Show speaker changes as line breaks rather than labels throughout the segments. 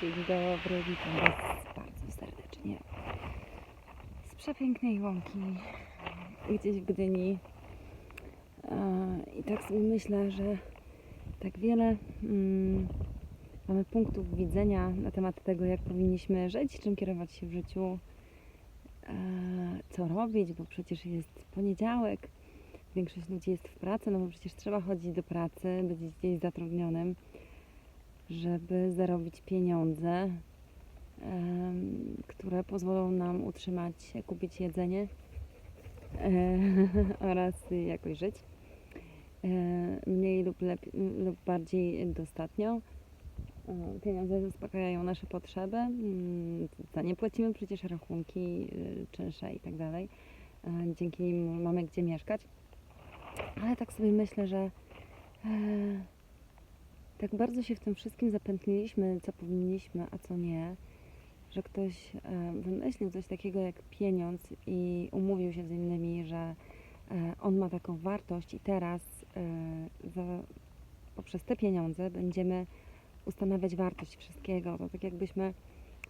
Dzień dobry, witam Was bardzo serdecznie z przepięknej łąki gdzieś w Gdyni. E, I tak sobie myślę, że tak wiele mm, mamy punktów widzenia na temat tego, jak powinniśmy żyć, czym kierować się w życiu, e, co robić, bo przecież jest poniedziałek, większość ludzi jest w pracy, no bo przecież trzeba chodzić do pracy, być gdzieś zatrudnionym żeby zarobić pieniądze, które pozwolą nam utrzymać kupić jedzenie e, oraz jakoś żyć. E, mniej lub, lepiej, lub bardziej dostatnio. E, Pieniądze zaspokajają nasze potrzeby. mm, Za nie płacimy przecież rachunki, czynsze tak. E, Dzięki nim mamy gdzie mieszkać. Ale tak sobie myślę, że tak bardzo się w tym wszystkim zapętliliśmy, co powinniśmy, a co nie, że ktoś e, wymyślił coś takiego jak pieniądz i umówił się z innymi, że e, on ma taką wartość i teraz e, za, poprzez te pieniądze będziemy ustanawiać wartość wszystkiego. To tak jakbyśmy,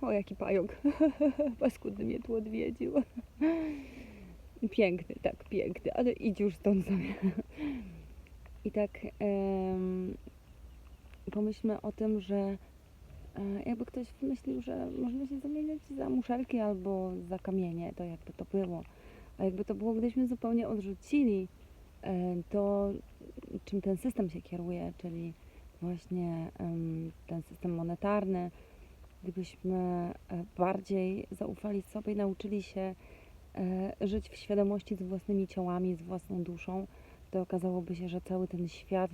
o jaki pająk, paskudny mnie tu odwiedził. Piękny, tak, piękny, ale idź już stąd sobie. I tak pomyślmy o tym, że e, jakby ktoś wymyślił, że można się zamieniać za muszelki albo za kamienie, to jakby to było. A jakby to było, gdyśmy zupełnie odrzucili e, to, czym ten system się kieruje, czyli właśnie ten system monetarny, gdybyśmy e, bardziej zaufali sobie, nauczyli się żyć w świadomości z własnymi ciałami, z własną duszą, to okazałoby się, że cały ten świat,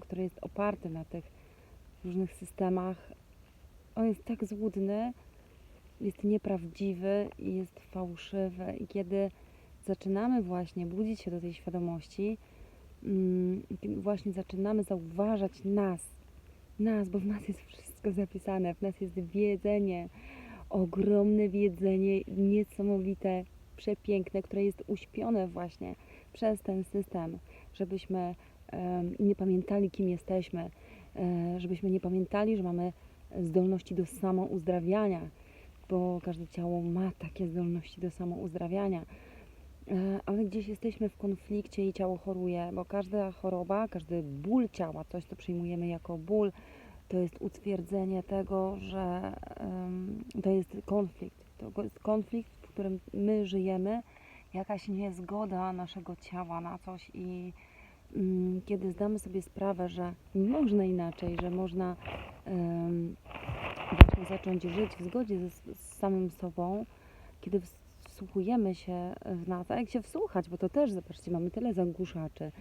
który jest oparty na tych różnych systemach, on jest tak złudny, jest nieprawdziwy i jest fałszywy. I kiedy zaczynamy właśnie budzić się do tej świadomości, mm, kiedy właśnie zaczynamy zauważać nas, nas, bo w nas jest wszystko zapisane, w nas jest wiedzenie, ogromne wiedzenie, niesamowite, przepiękne, które jest uśpione właśnie przez ten system, żebyśmy nie pamiętali, kim jesteśmy, żebyśmy nie pamiętali, że mamy zdolności do samouzdrawiania, bo każde ciało ma takie zdolności do samouzdrawiania. E, Ale gdzieś jesteśmy w konflikcie i ciało choruje, bo każda choroba, każdy ból ciała, coś co przyjmujemy jako ból, to jest utwierdzenie tego, że em, to jest konflikt. To jest konflikt, w którym my żyjemy, jakaś niezgoda naszego ciała na coś i kiedy zdamy sobie sprawę, że można inaczej, że można właśnie zacząć żyć w zgodzie ze, z samym sobą, kiedy ws- wsłuchujemy się w nas, a jak się wsłuchać, bo to też, zobaczcie, mamy tyle zagłuszaczy,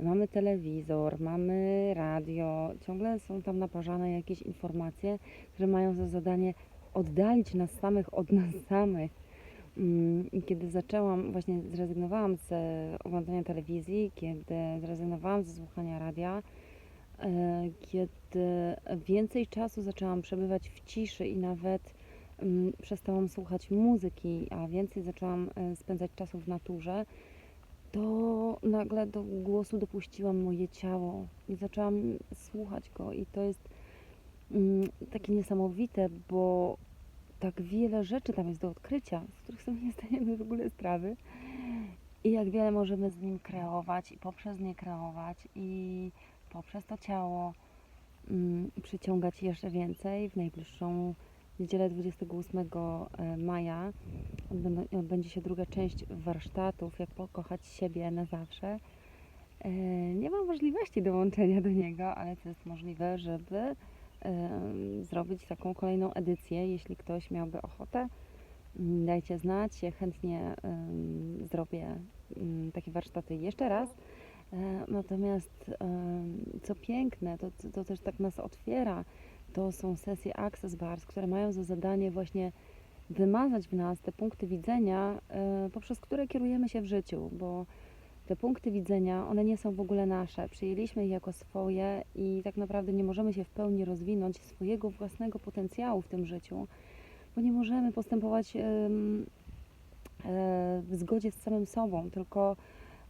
mamy telewizor, mamy radio, ciągle są tam naparzane jakieś informacje, które mają za zadanie oddalić nas samych od nas samych. Mm, I kiedy zaczęłam, właśnie zrezygnowałam z oglądania telewizji, kiedy zrezygnowałam ze słuchania radia, e, kiedy więcej czasu zaczęłam przebywać w ciszy i nawet mm, przestałam słuchać muzyki, a więcej zaczęłam e, spędzać czasu w naturze, to nagle do głosu dopuściłam moje ciało i zaczęłam słuchać go. I to jest mm, takie niesamowite, bo tak wiele rzeczy tam jest do odkrycia, z których sobie nie zdajemy w ogóle sprawy i jak wiele możemy z nim kreować i poprzez nie kreować i poprzez to ciało mm, przyciągać jeszcze więcej w najbliższą niedzielę 28 e, maja odbędzie się druga część warsztatów, jak pokochać siebie na zawsze. E, Nie mam możliwości dołączenia do niego, ale to jest możliwe, żeby zrobić taką kolejną edycję, jeśli ktoś miałby ochotę. mm, Dajcie znać, ja chętnie zrobię mm, takie warsztaty jeszcze raz. E, Natomiast co piękne, to, to też tak nas otwiera, to są sesje Access Bars, które mają za zadanie właśnie wymazać w nas te punkty widzenia, e, poprzez które kierujemy się w życiu, bo te punkty widzenia, one nie są w ogóle nasze. Przyjęliśmy je jako swoje i tak naprawdę nie możemy się w pełni rozwinąć swojego własnego potencjału w tym życiu, bo nie możemy postępować e, w zgodzie z samym sobą, tylko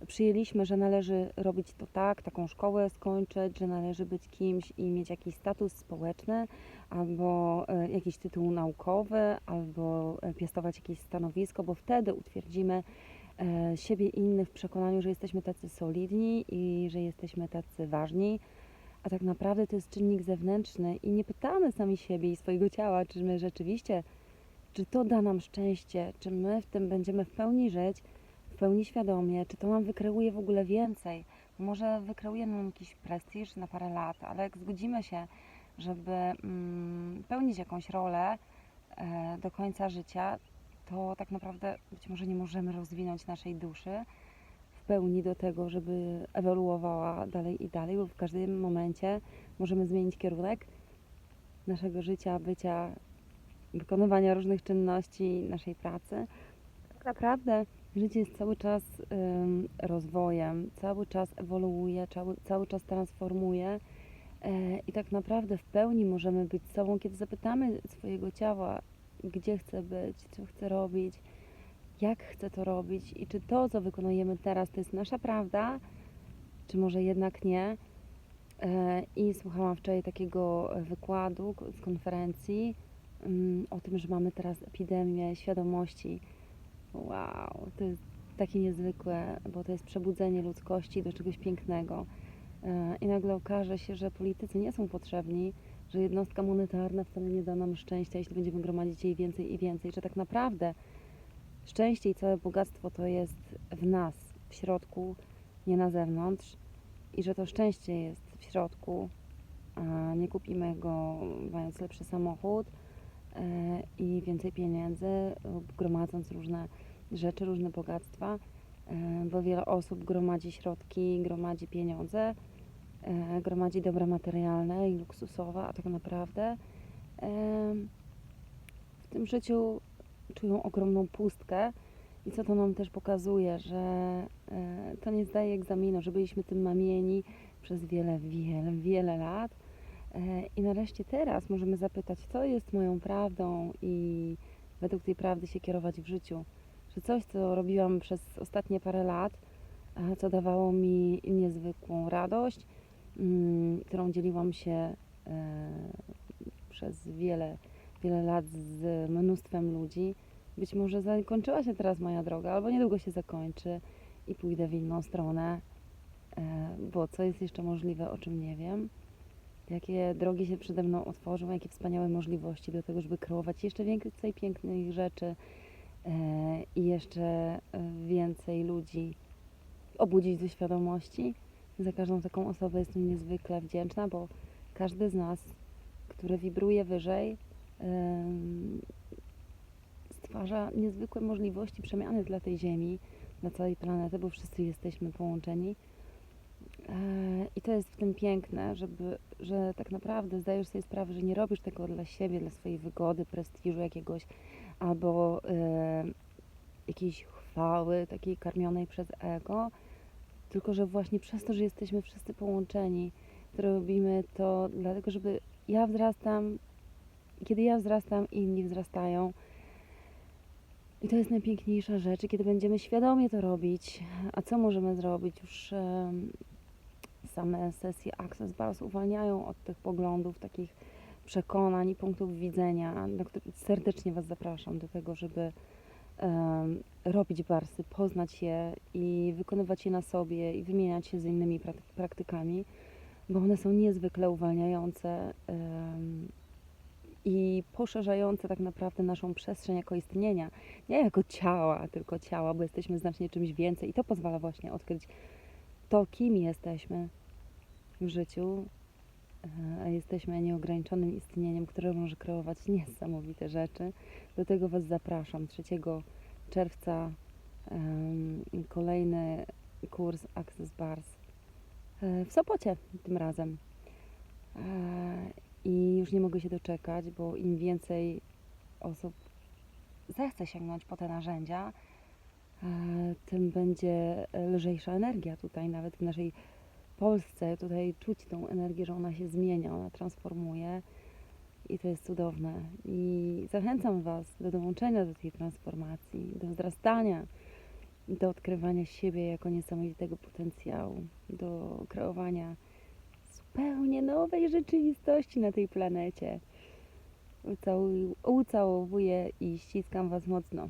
przyjęliśmy, że należy robić to tak, taką szkołę skończyć, że należy być kimś i mieć jakiś status społeczny, albo e, jakiś tytuł naukowy, albo e, piastować jakieś stanowisko, bo wtedy utwierdzimy siebie i innych w przekonaniu, że jesteśmy tacy solidni i że jesteśmy tacy ważni. A tak naprawdę to jest czynnik zewnętrzny i nie pytamy sami siebie i swojego ciała, czy my rzeczywiście, czy to da nam szczęście, czy my w tym będziemy w pełni żyć, w pełni świadomie, czy to nam wykreuje w ogóle więcej. Może wykreuje nam jakiś prestiż na parę lat, ale jak zgodzimy się, żeby mm, pełnić jakąś rolę e, do końca życia, to tak naprawdę być może nie możemy rozwinąć naszej duszy w pełni do tego, żeby ewoluowała dalej i dalej, bo w każdym momencie możemy zmienić kierunek naszego życia, bycia, wykonywania różnych czynności, naszej pracy. Tak naprawdę życie jest cały czas rozwojem, cały czas ewoluuje, cały, cały czas transformuje. E, I tak naprawdę w pełni możemy być sobą, kiedy zapytamy swojego ciała, gdzie chcę być, co chcę robić, jak chcę to robić i czy to, co wykonujemy teraz, to jest nasza prawda, czy może jednak nie. E, I słuchałam wczoraj takiego wykładu z konferencji mm, o tym, że mamy teraz epidemię świadomości. Wow, to jest takie niezwykłe, bo to jest przebudzenie ludzkości do czegoś pięknego. E, I nagle okaże się, że politycy nie są potrzebni, że jednostka monetarna wcale nie da nam szczęścia, jeśli będziemy gromadzić jej więcej i więcej, że tak naprawdę szczęście i całe bogactwo to jest w nas, w środku, nie na zewnątrz. I że to szczęście jest w środku, a nie kupimy go mając lepszy samochód e, i więcej pieniędzy, gromadząc różne rzeczy, różne bogactwa, e, bo wiele osób gromadzi środki, gromadzi pieniądze, gromadzi dobra materialne i luksusowe, a tak naprawdę e, w tym życiu czują ogromną pustkę i co to nam też pokazuje, że e, to nie zdaje egzaminu, że byliśmy tym mamieni przez wiele, wiele, wiele lat e, i nareszcie teraz możemy zapytać, co jest moją prawdą i według tej prawdy się kierować w życiu. Że coś, co robiłam przez ostatnie parę lat, co dawało mi niezwykłą radość, którą dzieliłam się e, przez wiele, wiele lat z mnóstwem ludzi. Być może zakończyła się teraz moja droga, albo niedługo się zakończy i pójdę w inną stronę, e, bo co jest jeszcze możliwe, o czym nie wiem. Jakie drogi się przede mną otworzą, jakie wspaniałe możliwości do tego, żeby kreować jeszcze więcej pięknych rzeczy e, i jeszcze więcej ludzi obudzić do świadomości. Za każdą taką osobę jestem niezwykle wdzięczna, bo każdy z nas, który wibruje wyżej, stwarza niezwykłe możliwości przemiany dla tej Ziemi, dla całej planety, bo wszyscy jesteśmy połączeni. E, I to jest w tym piękne, żeby, że tak naprawdę zdajesz sobie sprawę, że nie robisz tego dla siebie, dla swojej wygody, prestiżu jakiegoś, albo e, jakiejś chwały takiej karmionej przez ego, tylko że właśnie przez to, że jesteśmy wszyscy połączeni, to robimy to dlatego, żeby ja wzrastam, kiedy ja wzrastam, inni wzrastają. I to jest najpiękniejsza rzecz, kiedy będziemy świadomie to robić. A co możemy zrobić? Już em, same sesje Access Bars uwalniają od tych poglądów, takich przekonań i punktów widzenia, serdecznie Was zapraszam do tego, żeby robić barsy, poznać je i wykonywać je na sobie i wymieniać się z innymi praktykami, bo one są niezwykle uwalniające i poszerzające tak naprawdę naszą przestrzeń jako istnienia. Nie jako ciała, tylko ciała, bo jesteśmy znacznie czymś więcej i to pozwala właśnie odkryć to, kim jesteśmy w życiu, a jesteśmy nieograniczonym istnieniem, które może kreować niesamowite rzeczy. Do tego Was zapraszam. 3 czerwca kolejny kurs Access Bars e, w Sopocie tym razem. E, I już nie mogę się doczekać, bo im więcej osób zechce sięgnąć po te narzędzia, e, tym będzie lżejsza energia tutaj, nawet w naszej Polsce tutaj czuć tą energię, że ona się zmienia, ona transformuje i to jest cudowne. I zachęcam Was do dołączenia do tej transformacji, do wzrastania, do odkrywania siebie jako niesamowitego potencjału, do kreowania zupełnie nowej rzeczywistości na tej planecie. Ucałowuję i ściskam Was mocno.